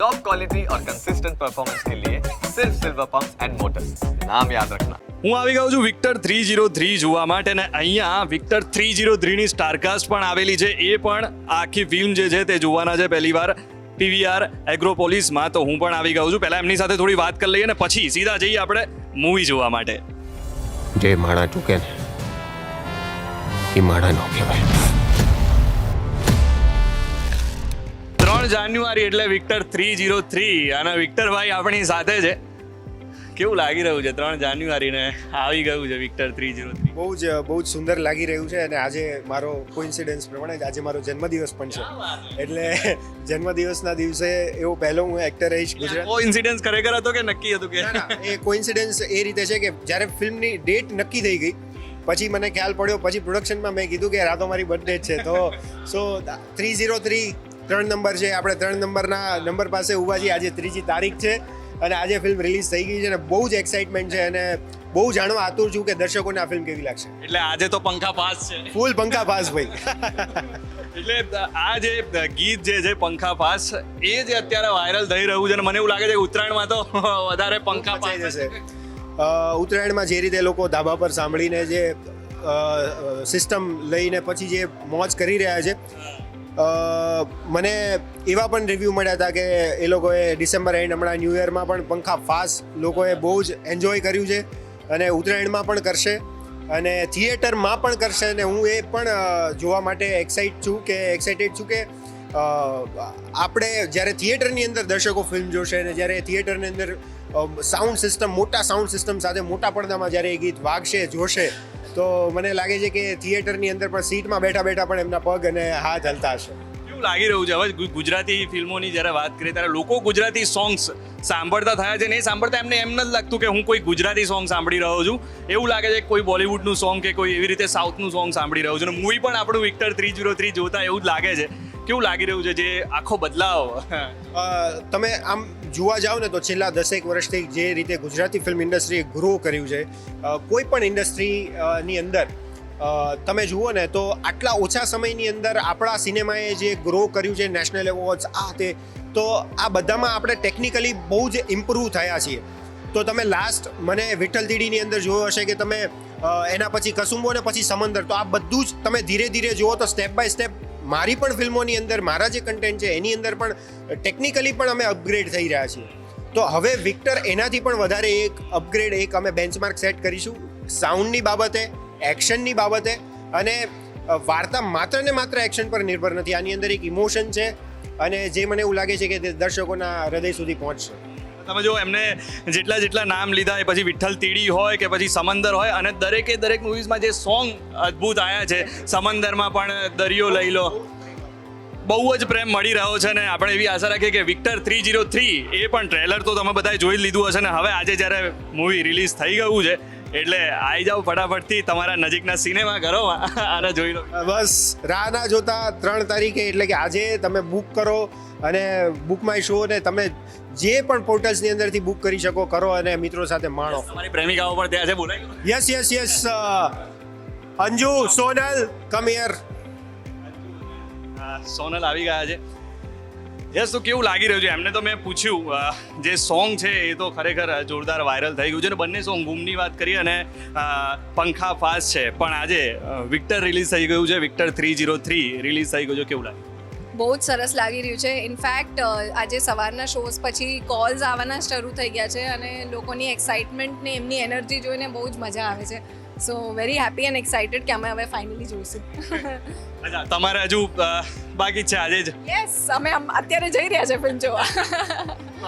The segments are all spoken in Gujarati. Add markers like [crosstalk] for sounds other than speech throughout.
टॉप क्वालिटी और कंसिस्टेंट परफॉर्मेंस के लिए सिर्फ सिल्वर पंप एंड मोटर्स नाम याद रखना હું આવી ગયો છું વિક્ટર થ્રી જીરો થ્રી જોવા માટે ને અહીંયા વિક્ટર થ્રી જીરો થ્રીની સ્ટારકાસ્ટ પણ આવેલી છે એ પણ આખી ફિલ્મ જે છે તે જોવાના છે પહેલી વાર પીવીઆર એગ્રોપોલિસમાં તો હું પણ આવી ગયો છું પહેલા એમની સાથે થોડી વાત કરી લઈએ ને પછી સીધા જઈએ આપણે મૂવી જોવા માટે જે માણા ચૂકે ને એ માણા નો કહેવાય ત્રણ જાન્યુઆરી એટલે વિક્ટર થ્રી જીરો થ્રી. અને વિક્ટરભાઈ આપણી સાથે છે. કેવું લાગી રહ્યું છે ત્રણ જાન્યુઆરીને? આવી ગયું છે વિક્ટર થ્રી જીરો થ્રી. બહુ જ બહુ જ સુંદર લાગી રહ્યું છે અને આજે મારો કોઇન્સિડન્સ પ્રમાણે આજે મારો જન્મદિવસ પણ છે. એટલે જન્મદિવસના દિવસે એવો પહેલો હું એક્ટર રહીશ ગુજરાત. કોઇન્સિડન્સ ખરેખર હતો કે નક્કી હતું કે? એ કોઇન્સિડન્સ એ રીતે છે કે જ્યારે ફિલ્મની ડેટ નક્કી થઈ ગઈ પછી મને ખ્યાલ પડ્યો પછી પ્રોડક્શનમાં મેં કીધું કે રાતો મારી બર્થડે છે. તો સો થ્રી ઝીરો થ્રી ત્રણ નંબર છે. આપણે ત્રણ નંબરના નંબર પાસે ઊભા છીએ. આજે ત્રીજી તારીખ છે અને આજે ફિલ્મ રિલીઝ થઈ ગઈ છે અને બહુ જ એક્સાઇટમેન્ટ છે અને બહુ જાણવા આતુર છું કે દર્શકોને આ ફિલ્મ કેવી લાગશે. એટલે આજે તો પંખા પાસ છે. ફૂલ પંખા પાસ ભાઈ. એટલે આ જે ગીત જે છે પંખા પાસ એ જે અત્યારે વાયરલ થઈ રહ્યું છે અને મને એવું લાગે છે કે ઉત્તરાયણમાં તો [laughs] વધારે પંખા પાસ જશે ઉત્તરાયણમાં જે રીતે લોકો ધાબા પર સાંભળીને જે સિસ્ટમ લઈને પછી જે મોજ કરી રહ્યા છે મને એવા પણ રિવ્યૂ મળ્યા હતા કે એ લોકોએ ડિસેમ્બર એન્ડ હમણાં ન્યૂ યરમાં પણ પંખા ફાસ્ટ લોકોએ બહુ જ એન્જોય કર્યું છે અને ઉત્તરાયણમાં પણ કરશે અને થિયેટરમાં પણ કરશે અને હું એ પણ જોવા માટે એક્સાઇટ છું કે એક્સાઇટેડ છું કે આપણે જ્યારે થિયેટરની અંદર દર્શકો ફિલ્મ જોશે અને જ્યારે થિયેટરની અંદર સાઉન્ડ સિસ્ટમ મોટા સાઉન્ડ સિસ્ટમ સાથે મોટા પડદામાં જ્યારે એ ગીત વાગશે, જોશે તો મને લાગે છે કે થિયેટરની અંદર પણ સીટમાં બેઠા બેઠા પણ એમના પગ અને હાથ હલતા હશે. કેવું લાગી રહ્યું છે? હવે ગુજરાતી ફિલ્મોની જ્યારે વાત કરીએ ત્યારે લોકો ગુજરાતી સોંગ્સ સાંભળતા થયા છે ને એ સાંભળતા એમને એમ નથી લાગતું કે હું કોઈ ગુજરાતી સોંગ સાંભળી રહ્યો છું. એવું લાગે છે કે કોઈ બોલિવૂડનું સોંગ કે કોઈ એવી રીતે સાઉથનું સોંગ સાંભળી રહ્યો છું અને મૂવી પણ આપણું વિક્ટર થ્રી જીરો થ્રી જોતા એવું જ લાગે છે. કેવું લાગી રહ્યું છે જે આખો બદલાવ? તમે આમ જોવા જાઓ ને તો છેલ્લા દસેક વર્ષથી જે રીતે ગુજરાતી ફિલ્મ ઇન્ડસ્ટ્રીએ ગ્રો કર્યું છે કોઈ પણ ઇન્ડસ્ટ્રીની અંદર તમે જુઓ ને તો આટલા ઓછા સમયની અંદર આપણા સિનેમાએ જે ગ્રો કર્યું છે નેશનલ એવોર્ડ્સ આ તે, તો આ બધામાં આપણે ટેકનિકલી બહુ જ ઇમ્પ્રૂવ થયા છીએ. તો તમે લાસ્ટ મને વિઠ્ઠલ દીડીની અંદર જોયો હશે કે તમે એના પછી કસુંબો ને પછી સમંદર, તો આ બધું જ તમે ધીરે ધીરે જુઓ તો સ્ટેપ બાય સ્ટેપ મારી પણ ફિલ્મોની અંદર, મારા જે કન્ટેન્ટ છે, એની અંદર પણ ટેકનિકલી પણ અમે અપગ્રેડ થઈ રહ્યા છીએ. તો હવે વિક્ટર એનાથી પણ વધારે એક અપગ્રેડ એક અમે બેન્ચમાર્ક સેટ કરીશું સાઉન્ડની બાબતે એક્શનની બાબતે અને વાર્તા માત્ર ને માત્ર એક્શન પર નિર્ભર નથી. આની અંદર એક ઇમોશન છે અને જે મને એવું લાગે છે કે તે દર્શકોના હૃદય સુધી પહોંચશે. તમે જો એમને જેટલા જેટલા નામ લીધા એ પછી વિઠ્ઠલ તીડી હોય કે પછી સમંદર હોય અને દરેકે દરેક મૂવીઝમાં જે સોંગ અદ્ભુત આવ્યા છે, સમંદરમાં પણ દરિયો લઈ લો. બહુ જ પ્રેમ મળી રહ્યો છે ને આપણે એવી આશા રાખીએ કે વિક્ટર થ્રી જીરો થ્રી એ પણ ટ્રેલર તો તમે બધાએ જોઈ લીધું હશે ને હવે આજે જ્યારે મૂવી રિલીઝ થઈ ગયું છે એટલે આવી જાઓ ફટાફટથી તમારા નજીકના સિનેમા ઘરોમાં. આને જોઈ લો. બસ રાહ ના જોતા ત્રણ તારીખે એટલે કે આજે તમે બુક કરો અને બુક માય શો ને તમે જે પણ પોર્ટલ્સની અંદરથી બુક કરી શકો કરો અને મિત્રો સાથે માણો. તમારી પ્રેમિકાઓ પણ ત્યાં છે બોલાય yes yes yes Anju Sonal come here Sonal આવી ગયા છે. યસ તો કેવું લાગી રહ્યું છે? એમને તો મેં પૂછ્યું જે સોંગ છે એ તો ખરેખર જોરદાર વાયરલ થઈ ગયું છે અને બંને સોંગ બૂમની વાત કરીએ અને પંખા ફાસ્ટ છે. પણ આજે વિક્ટર રિલીઝ થઈ ગયું છે Victor three zero three release થઈ ગયું છે. કેવું લાગે બહુ જ સરસ લાગી રહ્યું છે. ઇનફેક્ટ આજે સવારના શોઝ પછી કોલ્સ આવવાના શરૂ થઈ ગયા છે અને લોકોની એક્સાઇટમેન્ટ ને એમની એનર્જી જોઈને બહુ જ મજા આવે છે. So very happy and excited કે અમે હવે ફાઇનલી જોઈશું તમારે હજુ બાકી છે આજે જ યસ અમે અત્યારે જઈ રહ્યા છે ફિલ્મ જોવા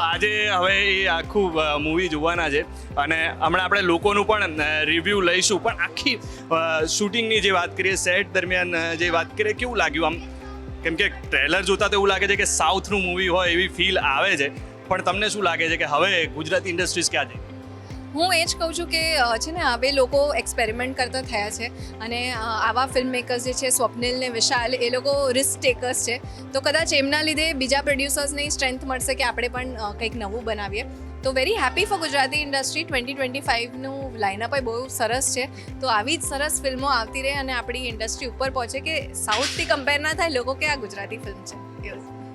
આજે હવે એ આખું મૂવી જોવાના છે અને હમણાં આપણે લોકોનું પણ રિવ્યૂ લઈશું પણ આખી શૂટિંગની જે વાત કરીએ સેટ દરમિયાન જે વાત કરીએ કેવું લાગ્યું આમ? કેમ કે ટ્રેલર જોતા તો એવું લાગે છે કે સાઉથનું મૂવી હોય એવી ફીલ આવે છે. પણ તમને શું લાગે છે કે હવે ગુજરાતી ઇન્ડસ્ટ્રીઝ ક્યાં છે? હું એ જ કહું છું કે છે ને હવે લોકો એક્સપેરિમેન્ટ કરતા થયા છે અને આવા ફિલ્મ મેકર્સ જે છે સ્વપ્નિલ ને વિશાલ એ લોકો રિસ્ક ટેકર્સ છે. તો કદાચ એમના લીધે બીજા પ્રોડ્યુસર્સને સ્ટ્રેન્થ મળશે કે આપણે પણ કંઈક નવું બનાવીએ. તો very happy for Gujarati industry twenty twenty ફાઇવનું lineup બહુ સરસ છે. તો આવી જ સરસ ફિલ્મો આવતી રહે અને આપણી ઇન્ડસ્ટ્રી ઉપર પહોંચે કે સાઉથથી કમ્પેર ના થાય લોકો કે આ ગુજરાતી ફિલ્મ છે.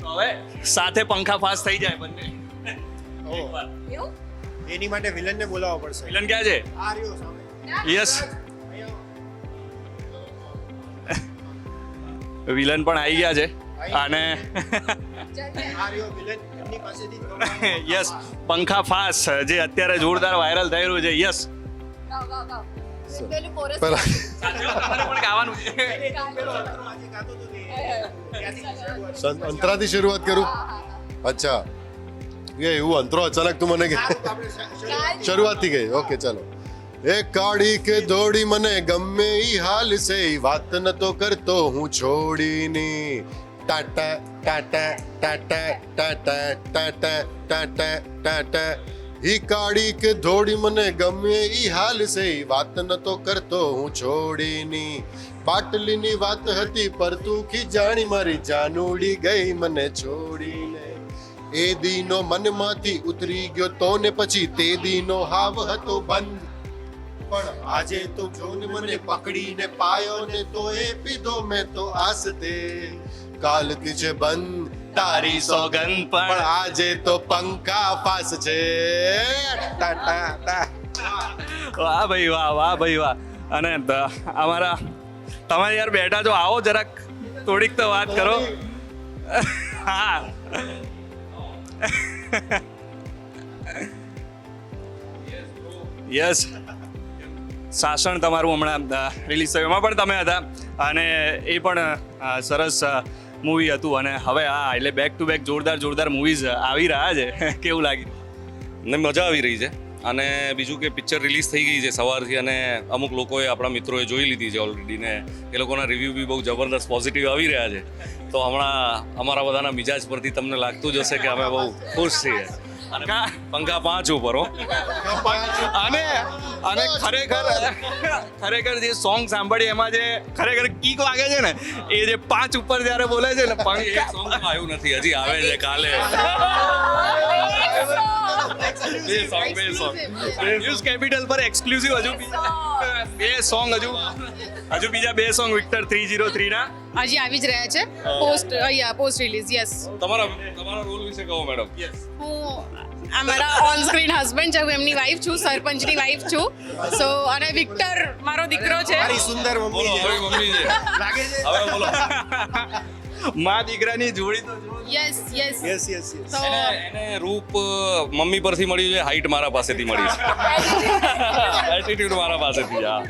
હવે સાથે પંખા પાસ થઈ જાય બંને. [laughs] એવું? એની માટે વિલનને બોલાવવો પડશે. વિલન ક્યાં છે? આ રહ્યો સામે. યસ. વિલન પણ આવી ગયા છે. અને આ રહ્યો વિલન. એમની પાસેથી જ ગમવાનું. [laughs] યસ પંખા ફાસ જે અત્યારે જોરદાર વાયરલ થઈ રહ્યું છે. યસ. અંતરાથી શરૂઆત કરું. અચ્છા. એ એવું અંતરો અચાનક તું મને કે શરૂઆતથી ગઈ ઓકે ચાલો એ કાળી કે દોડી મને ગમે ઈ હાલ છે વાત ન તો કરતો હું છોડીની ટાટા ટાટા ટાટા ટાટા ટાટા ટાટા ટાટા ઈ કાળી કે ધોડી મને ગમે ઈ હાલ છે વાત ન તો કરતો હું છોડીની પાટલીની વાત હતી પર તું ખીજાણી મારી જાનુડી ગઈ મને છોડીને એ દીનો મનમાંથી ઉતરી ગયો તો ને પછી તે દીનો હાવ હતો બંધ. પણ આજે તો જોને મને પકડીને પાયો ને તો એ પીધો મેં તો આસતે. કાલથી છે બંધ તારી સોગંદ પણ આજે તો પંખા ફાસ છે. વાહ ભાઈ વાહ વાહ ભાઈ વાહ. અને અમારા તમે યાર બેઠા જો આવો જરાક થોડીક તો વાત કરો. હા. યસ સાસણ તમારું હમણાં રિલીઝ થયું. એમાં પણ તમે હતા અને એ પણ સરસ મૂવી હતું અને હવે આ, એટલે બેક ટુ બેક જોરદાર જોરદાર મૂવીઝ આવી રહ્યા છે. [laughs] કેવું લાગ્યું? ને મજા આવી રહી છે. અને બીજું કે પિક્ચર રિલીઝ થઈ ગઈ છે સવારથી અને અમુક લોકોએ આપણા મિત્રોએ જોઈ લીધી છે ઓલરેડી ને એ લોકોના રિવ્યૂ બી બહુ જબરદસ્ત પોઝિટિવ આવી રહ્યા છે. તો હમણાં અમારા બધાના મિજાજ પરથી તમને લાગતું જ હશે કે અમે બહુ ખુશ છીએ. અને પંખા પાંચ ઉપર હો. અને અને ખરેખર ખરેખર જે સોંગ સાંભળી એમાં જે ખરેખર કીક વાગે છે ને એ જે પાંચ ઉપર જ્યારે બોલે છે ને એ સોંગ આવ્યું નથી હજી [laughs] આવે છે કાલે. બે સોંગ બે સોંગ ન્યૂઝ કેપિટલ પર એક્સક્લુઝિવ હજુ. બે સોંગ હજુ. હજુ બીજા બે સોંગ વિક્ટર થ્રી જીરો થ્રીના હજી આવી જ રહ્યા છે. પોસ્ટ અહીંયા પોસ્ટ રિલીઝ યસ તમારા તમારો રોલ વિશે કહો મેડમ હું આ મારા ઓન સ્ક્રીન હસબન્ડ છે હું એમની વાઈફ છું સરપંચની વાઈફ છું. સો અને વિક્ટર મારો દીકરો છે. મારી સુંદર મમ્મી છે. મમ્મી છે. લાગે છે? હવે બોલો. મા દીકરાની જોડી તો yes yes yes yes yes તો એને રૂપ મમ્મી પરથી મળ્યું છે હાઈટ મારા પાસેથી મળી છે. એટીટ્યુડ મારા પાસેથી હા.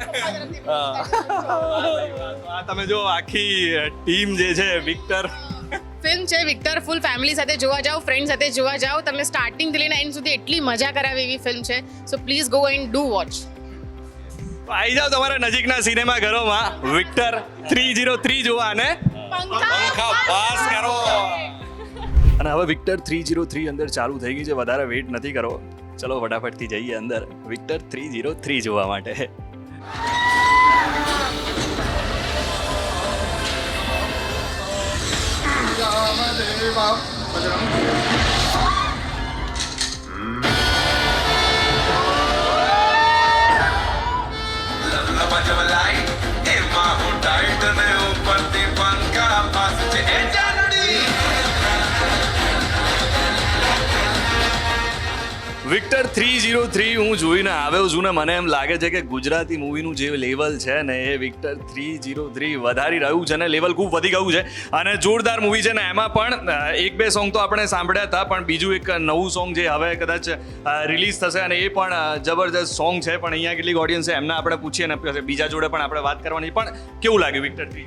આ તમે જો આખી ટીમ જે છે વિક્ટર. ફિલ્મ છે વિક્ટર ફૂલ ફેમિલી સાથે જોવા જાઓ ફ્રેન્ડ સાથે જોવા જાઓ. તમે સ્ટાર્ટિંગથી લઈને એન્ડ સુધી એટલી મજા કરાવે એવી ફિલ્મ છે. So please go and do watch આવી જાઓ તમારા નજીકના સિનેમા ઘરોમાં. વિક્ટર થ્રી જીરો થ્રી જોવા અને પંખા પાસ કરો. અને હવે વિક્ટર થ્રી જીરો થ્રી અંદર ચાલુ થઈ ગઈ છે. વધારે વેઇટ નથી કરવો ચલો ફટાફટથી જઈએ અંદર. વિક્ટર થ્રી જીરો થ્રી જોવા માટે. વિક્ટર થ્રી જીરો થ્રી, હું જોઈને આવ્યો છું ને મને એમ લાગે છે કે ગુજરાતી મૂવીનું જે લેવલ છે ને એ વિક્ટર થ્રી જીરો થ્રી વધારી રહ્યું છે ને લેવલ ખૂબ વધી ગયું છે. અને જોરદાર મૂવી છે ને એમાં પણ એક બે સોંગ તો આપણે સાંભળ્યા હતા, પણ બીજું એક નવું સોંગ જે હવે કદાચ રિલીઝ થશે અને એ પણ જબરજસ્ત સોંગ છે. પણ અહીંયા કેટલીક ઓડિયન્સ છે એમને આપણે પૂછીએ ને બીજા જોડે પણ આપણે વાત કરવાની. પણ કેવું લાગ્યું વિક્ટર થ્રી?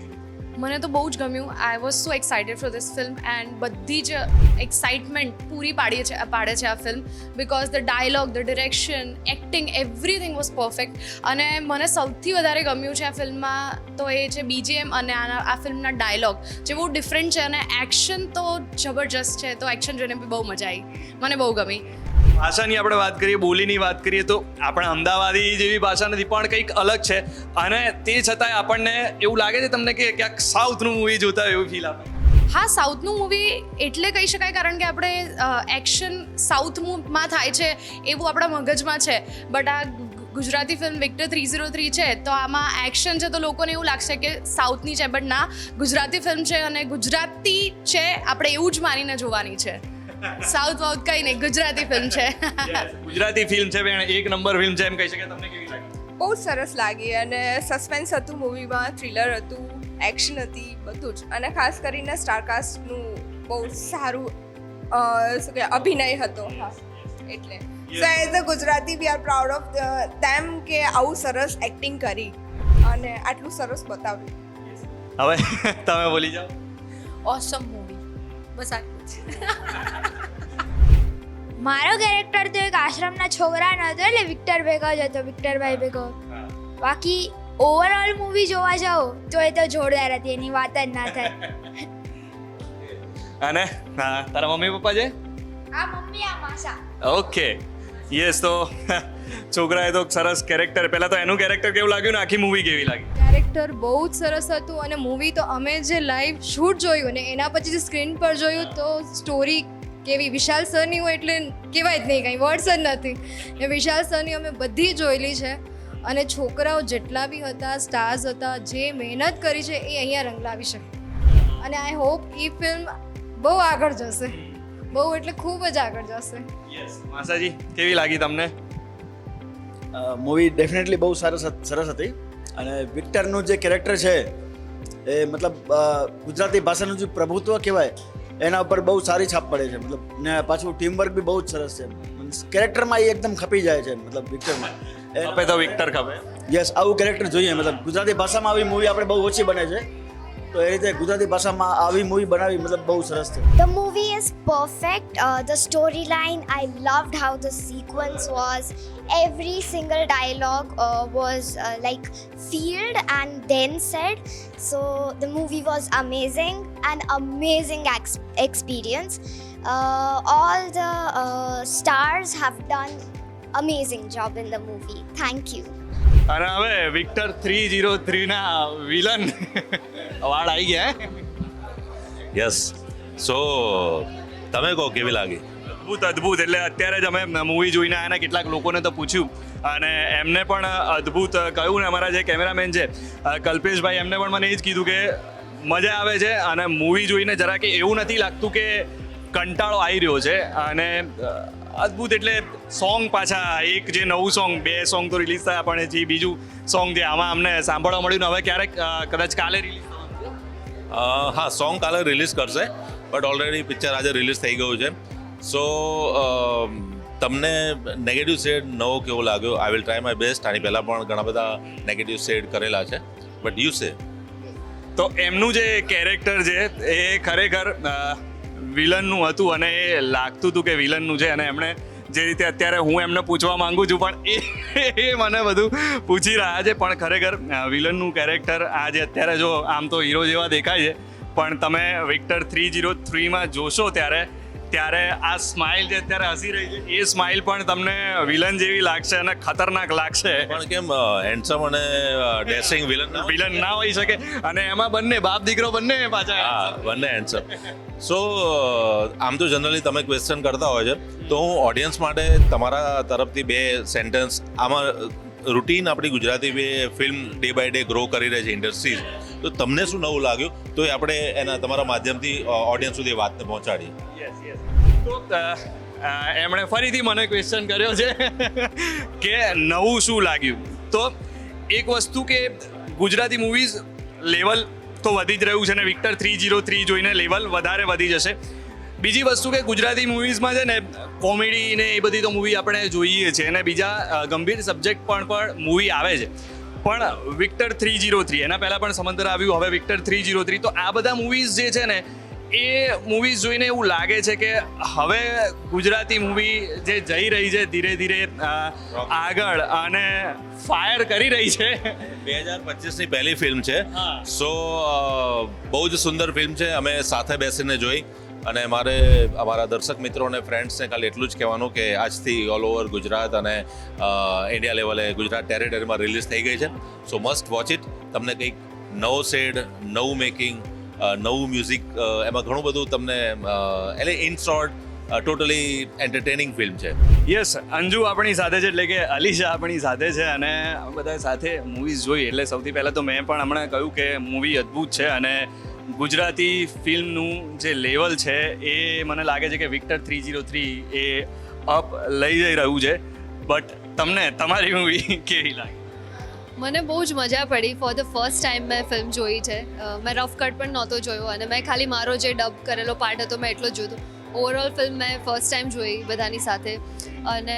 મને તો બહુ જ ગમ્યું. I was so excited for this film and બધી જ એક્સાઇટમેન્ટ પૂરી પાડીએ છે, પાડે છે આ film because the dialogue the direction acting everything was perfect અને મને સૌથી વધારે ગમ્યું છે આ ફિલ્મમાં તો એ છે બીજીએમ અને આના આ ફિલ્મના ડાયલોગ જે બહુ ડિફરન્ટ છે અને એક્શન તો જબરજસ્ત છે, તો એક્શન જોઈને બી બહુ મજા આવી મને બહુ ગમી. ભાષાની આપણે વાત કરીએ, બોલીની વાત કરીએ, તો આપણે અમદાવાદી જેવી ભાષા નથી પણ કંઈક અલગ છે. અને તે છતાંય આપણને એવું લાગે છે તમને કે ક્યાંક સાઉથનું મૂવી જોતા એવું ફીલ આપે. હા, સાઉથનું મૂવી એટલે કહી શકાય કારણ કે આપણે એક્શન સાઉથમાં થાય છે એવું આપણા મગજમાં છે. બટ આ Gujarati film Victor three zero three છે, તો આમાં એક્શન છે તો લોકોને એવું લાગશે કે સાઉથની છે. બટ ના, ગુજરાતી ફિલ્મ છે અને ગુજરાતી છે, આપણે એવું જ માનીને જોવાની છે. સાઉથ વાઉથ કંઈ નહીં ગુજરાતી ફિલ્મ છે. ગુજરાતી ફિલ્મ છે બેન એક નંબર ફિલ્મ છે એમ કહી શકાય. તમને કેવી લાગી? બહુ જ સરસ લાગી અને સસ્પેન્સ હતું મૂવીમાં થ્રિલર હતું એક્શન હતી બધું જ. અને ખાસ કરીને સ્ટારકાસ્ટનું બહુ સારું શું કે અભિનય હતો. એટલે. So as a Gujarati we are proud of તેમ કે આવું સરસ એક્ટિંગ કરી અને આટલું સરસ બતાવ્યું. હવે [laughs] તમે બોલી જાઓ. ઓસમ મૂવી બસ આટલું [laughs] મારો કેરેક્ટર તો એક આશ્રમના છોકરાનો હતો એટલે વિક્ટર ભેગો જ હતો વિક્ટરભાઈ ભેગો. બાકી ઓવરઓલ મૂવી જોવા જાઓ તો એ તો જોરદાર હતી એની વાત જ ના થાય. અને? હા તારા મમ્મી પપ્પા છે? આ મમ્મી આ માસા. ઓકે યસ તો, [laughs] છોકરાએ તો સરસ કેરેક્ટર પહેલાં તો એનું કેરેક્ટર કેવું લાગ્યું ને? આખી મૂવી કેવી લાગી? કેરેક્ટર બહુ જ સરસ હતું અને મૂવી તો અમે જે લાઈવ શૂટ જોયું ને, એના પછી જે સ્ક્રીન પર જોયું તો સ્ટોરી કેવી? વિશાલ સરની હોય એટલે કહેવાય જ નહીં, કંઈ વર્ડ્સ જ નથી. ને વિશાલ સરની અમે બધી જોયેલી છે અને છોકરાઓ જેટલા બી હતા સ્ટાર્સ હતા, જે મહેનત કરી છે એ અહીંયા રંગ લાવી શકે. અને આઈ હોપ એ ફિલ્મ બહુ આગળ જશે. બહુ એટલે ખૂબ જ આગળ જશે. યસ માસાજી કેવી લાગી તમને? મૂવી ડેફિનેટલી બહુ સરસ સરસ હતી. અને વિક્ટરનું જે કેરેક્ટર છે એ મતલબ ગુજરાતી ભાષાનું જે પ્રભુત્વ કહેવાય એના ઉપર બહુ સારી છાપ પડે છે. મતલબ ને પાછું ટીમવર્ક બી બહુ જ સરસ છે. કેરેક્ટરમાં એ એકદમ ખપી જાય છે મતલબ વિક્ટરમાં. એ તો વિક્ટર ખપે. યસ આવું કેરેક્ટર જોઈએ. મતલબ ગુજરાતી ભાષામાં આવી મૂવી આપણે બહુ ઓછી બને છે. તો એ રીતે ગુજરાતી ભાષામાં આવી મૂવી બનાવી મતલબ બહુ સરસ છે The movie is perfect. Uh, the storyline, I loved how the sequence was. Every single dialogue uh, was uh, like feared and then said. So the movie was amazing, an amazing ex- experience. Uh, all the uh, stars have done amazing job in the movie. Thank you. અને હવે વિક્ટર થ્રી જીરો થ્રીના વિલન વાળ આવી ગયા યસ. સો તમે કહો કેવી લાગી? અદ્ભુત અદ્ભુત. એટલે અત્યારે જ અમે મૂવી જોઈને આના કેટલાક લોકોને તો પૂછ્યું. અને એમને પણ અદ્ભુત કહ્યું ને અમારા જે કેમેરામેન છે કલ્પેશભાઈ એમને પણ મને એ જ કીધું કે મજા આવે છે અને મૂવી જોઈને જરા કે એવું નથી લાગતું કે કંટાળો આવી રહ્યો છે. અને અદ્ભુત એટલે સોંગ પાછા એક જે નવું સોંગ બે સોંગ તો રિલીઝ થયા પણ જે બીજું સોંગ જે આમાં અમને સાંભળવા મળ્યું ને હવે ક્યારેક કદાચ કાલે રિલીઝ હા સોંગ કાલે રિલીઝ કરશે બટ ઓલરેડી પિક્ચર આજે રિલીઝ થઈ ગયું છે. સો તમને નેગેટિવ શેડ નવો કેવો લાગ્યો? I will try my best આની પહેલાં પણ ઘણા બધા નેગેટિવ શેડ કરેલા છે. બટ યુ સે તો એમનું જે કેરેક્ટર છે એ ખરેખર વિલનનું હતું અને એ લાગતું હતું કે વિલનનું છે અને એમણે જે રીતે અત્યારે હું એમને પૂછવા માંગુ છું, પણ એ એ મને બધું પૂછી રહ્યા છે. પણ ખરેખર વિલનનું કેરેક્ટર આજે અત્યારે જો આમ તો હીરો જેવા દેખાય છે. પણ તમે વિક્ટર થ્રી જીરો થ્રીમાં જોશો ત્યારે ત્યારે આ સ્માઇલ જે અત્યારે હસી રહી છે એ સ્માઇલ પણ તમને વિલન જેવી લાગશે અને ખતરનાક લાગશે. પણ કેમ હેન્ડસમ અને ડેસિંગ વિલન વિલન ના હોઈ શકે. અને એમાં બંને બાપ દીકરો બંને પાછા હા બંને હેન્ડસમ સો આમ તો જનરલી તમે ક્વેશ્ચન કરતા હોય છે તો હું ઓડિયન્સ માટે તમારા તરફથી બે સેન્ટેન્સ આમાં રૂટીન આપણી ગુજરાતી બે film day by day grow કરી રહી છે ઇન્ડસ્ટ્રીઝ તો તમને શું નવું લાગ્યું? તો એ આપણે એના તમારા માધ્યમથી ઓડિયન્સ સુધી વાતને પહોંચાડીએ. તો એમણે ફરીથી મને ક્વેશ્ચન કર્યો છે કે નવું શું લાગ્યું? તો, એક વસ્તુ કે ગુજરાતી મૂવીઝ લેવલ તો વધી જ રહ્યું છે ને વિક્ટર થ્રી જીરો થ્રી જોઈને લેવલ વધારે વધી જશે. બીજી વસ્તુ કે ગુજરાતી મૂવીઝમાં છે ને કોમેડી ને એ બધી તો મૂવી આપણે જોઈએ છીએ અને બીજા ગંભીર સબ્જેક્ટ પણ પણ મૂવી આવે છે. પણ વિક્ટર થ્રી જીરો થ્રી એના પહેલાં પણ સમંદર આવ્યું હવે વિક્ટર થ્રી જીરો થ્રી. તો આ બધા મૂવીઝ જે છે ને એ મૂવીઝ જોઈને એવું લાગે છે કે હવે ગુજરાતી મૂવી જે જઈ રહી છે ધીરે ધીરે આગળ અને ફાયર કરી રહી છે. બે હજાર પચીસની પહેલી ફિલ્મ છે. સો બહુ જ સુંદર ફિલ્મ છે. અમે સાથે બેસીને જોઈ. અને મારે અમારા દર્શક મિત્રો અને ફ્રેન્ડ્સને ખાલી એટલું જ કહેવાનું કે આજથી ઓલ ઓવર ગુજરાત અને ઇન્ડિયા લેવલે ગુજરાત ટેરેટરીમાં રિલીઝ થઈ ગઈ છે. સો મસ્ટ વોચ ઇટ તમને કંઈક નવો શેડ નવું મેકિંગ નવું મ્યુઝિક એમાં ઘણું બધું તમને એટલે in short totally entertaining film છે. યસ અંજુ આપણી સાથે છે, એટલે કે અલીશા આપણી સાથે છે અને બધા સાથે મૂવીઝ જોઈ. એટલે સૌથી પહેલાં તો મેં પણ હમણાં કહ્યું કે મૂવી અદ્ભુત છે અને ગુજરાતી ફિલ્મનું જે લેવલ છે એ મને લાગે છે કે વિક્ટર થ્રી જીરો થ્રી એ અપ લઈ જઈ રહ્યું છે. બટ તમને, તમારી મૂવી કેવી લાગી? મને બહુ જ મજા પડી. ફોર ધ ફર્સ્ટ ટાઈમ મેં ફિલ્મ જોઈ છે. મેં રફ કટ પણ નહોતો જોયો અને મેં ખાલી મારો જે ડબ કરેલો પાર્ટ હતો મેં એટલો જોયો. ઓવરઓલ ફિલ્મ મેં ફર્સ્ટ ટાઈમ જોઈ બધાની સાથે. અને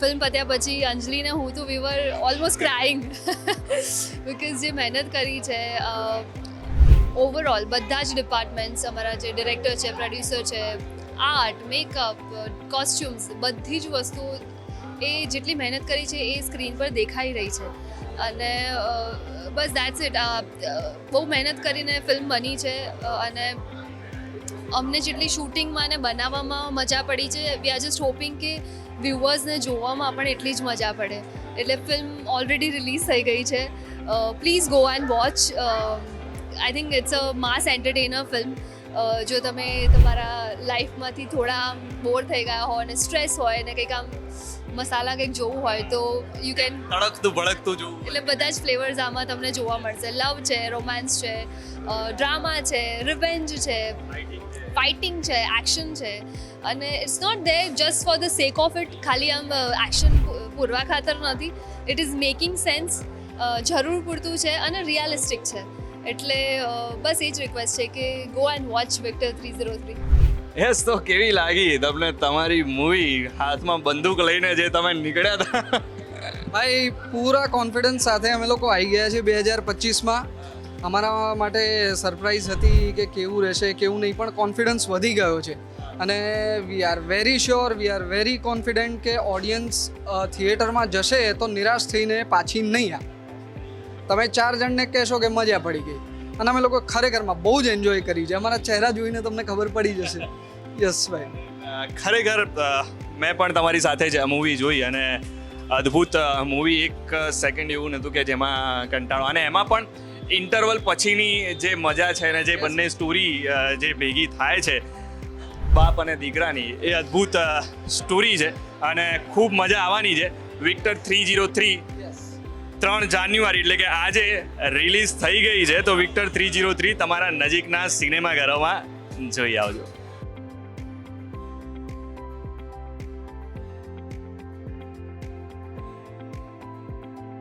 ફિલ્મ પત્યા પછી અંજલિને હું તો we were almost crying because જે મહેનત કરી છે ઓવરઓલ બધા જ ડિપાર્ટમેન્ટ્સ અમારા જે ડિરેક્ટર છે પ્રોડ્યુસર છે આર્ટ મેકઅપ કોસ્ચ્યુમ્સ બધી જ વસ્તુઓ એ જેટલી મહેનત કરી છે, એ સ્ક્રીન પર દેખાઈ રહી છે. અને બસ દેટ્સ ઇટ બહુ મહેનત કરીને ફિલ્મ બની છે અને અમને જેટલી શૂટિંગમાં અને બનાવવામાં મજા પડી છે વી આર જસ્ટ હોપિંગ કે વ્યુઅર્સને જોવામાં પણ એટલી જ મજા પડે. એટલે ફિલ્મ ઓલરેડી રિલીઝ થઈ ગઈ છે. Please go and watch I think it's a mass entertainer film જો તમે તમારા લાઈફમાંથી થોડા બોર થઈ ગયા હો અને સ્ટ્રેસ હોય અને કંઈક આમ મસાલા કંઈક જોવું હોય તો યુ કેન તડકતું ભડકતું જોવું એટલે બધા જ ફ્લેવર્સ આમાં તમને જોવા મળશે. લવ છે રોમાન્સ છે ડ્રામા છે રિવેન્જ છે ફાઇટિંગ છે એક્શન છે. અને it's not there just for the sake of it ખાલી આમ એક્શન પૂરવા ખાતર નથી. ઇટ ઇઝ મેકિંગ સેન્સ જરૂર પૂરતું છે અને રિયાલિસ્ટિક છે. એટલે બસ એ જ રિક્વેસ્ટ છે કે go and watch Victor three zero three yes તો કેવી લાગી તમને તમારી મૂવી હાથમાં બંદૂક લઈને જે તમે નીકળ્યા હતા? ભાઈ પૂરા કોન્ફિડન્સ સાથે અમે લોકો આવી ગયા છે બે હજાર પચીસમાં. અમારા માટે સરપ્રાઈઝ હતી કે કેવું રહેશે કેવું નહીં પણ કોન્ફિડન્સ વધી ગયો છે. અને we are very sure we are very confident કે ઓડિયન્સ થિયેટરમાં જશે તો નિરાશ થઈને પાછી નહીં આવે. તમે ચાર જણને કહેશો કે મજા પડી ગઈ. અને અમે લોકો ખરેખરમાં બહુ જ એન્જોય કરી છે. અમારા ચહેરા જોઈને તમને ખબર પડી જશે. યસ ભાઈ. ખરેખર મેં પણ તમારી સાથે જ મૂવી જોઈ અને અદ્ભુત મૂવી એક સેકન્ડ એવું નહોતું કે જેમાં કંટાળો. અને એમાં પણ ઇન્ટરવલ પછીની જે મજા છે અને જે બંને સ્ટોરી જે ભેગી થાય છે બાપ અને દીકરાની એ અદ્ભુત સ્ટોરી છે. અને ખૂબ મજા આવવાની છે. વિક્ટર થ્રી જીરો થ્રી ત્રણ જાન્યુઆરી એટલે કે આજે રિલીઝ થઈ ગઈ છે. તો વિક્ટર થ્રી જીરો થ્રી તમારા નજીકના સિનેમાઘરોમાં જોઈ આવજો.